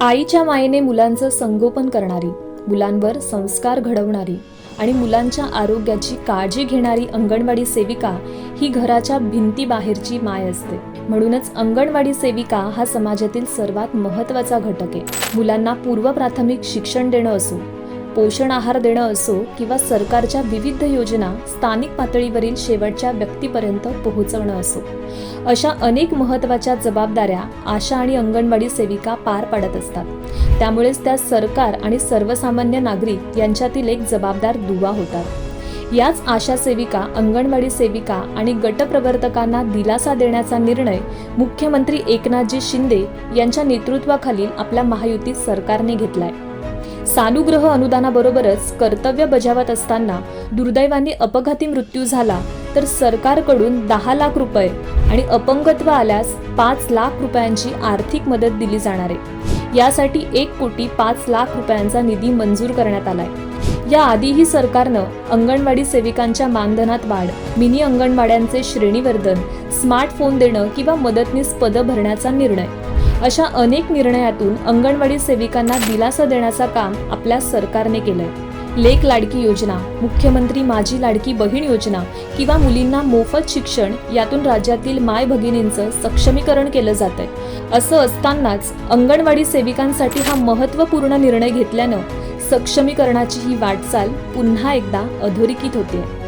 आईच्या मायेने मुलांचं संगोपन करणारी मुलांवर संस्कार घडवणारी आणि मुलांच्या आरोग्याची काळजी घेणारी अंगणवाडी सेविका ही घराच्या भिंतीबाहेरची माय असते. म्हणूनच अंगणवाडी सेविका हा समाजातील सर्वात महत्त्वाचा घटक आहे. मुलांना पूर्व प्राथमिक शिक्षण देणं असो पोषण आहार देणं असो किंवा सरकारच्या विविध योजना स्थानिक पातळीवरील शेवटच्या व्यक्तीपर्यंत पोहोचवणं असो. अशा अनेक महत्त्वाच्या जबाबदाऱ्या आशा आणि अंगणवाडी सेविका पार पाडत असतात. त्यामुळेच त्या सरकार आणि सर्वसामान्य नागरिक यांच्यातील एक जबाबदार दुवा होतात. याच आशा सेविका अंगणवाडी सेविका आणि गटप्रवर्तकांना दिलासा देण्याचा निर्णय मुख्यमंत्री एकनाथजी शिंदे यांच्या नेतृत्वाखालील आपल्या महायुती सरकारने घेतलाय. सानुग्रह अनुदानाबरोबरच कर्तव्य बजावत असताना दुर्दैवाने अपघाती मृत्यू झाला तर सरकारकडून दहा लाख रुपये आणि अपंगत्व आल्यास पाच लाख रुपयांची आर्थिक मदत दिली जाणार आहे. यासाठी एक कोटी पाच लाख रुपयांचा निधी मंजूर करण्यात आलाय. या आधीही सरकारनं अंगणवाडी सेविकांच्या मानधनात वाढ मिनी अंगणवाड्यांचे श्रेणीवर्धन स्मार्टफोन देणं किंवा मदतनीस पदं भरण्याचा निर्णय अशा अनेक निर्णयातून अंगणवाडी सेविकांना दिलासा देण्याचं काम आपल्या सरकारने केलंय. लेक लाडकी योजना मुख्यमंत्री माझी लाडकी बहीण योजना किंवा मुलींना मोफत शिक्षण यातून राज्यातील माय भगिनींचं सक्षमीकरण केलं जातंय. असं असतानाच अंगणवाडी सेविकांसाठी हा महत्त्वपूर्ण निर्णय घेतल्यानं सक्षमीकरणाची ही वाटचाल पुन्हा एकदा अधोरेखित होते.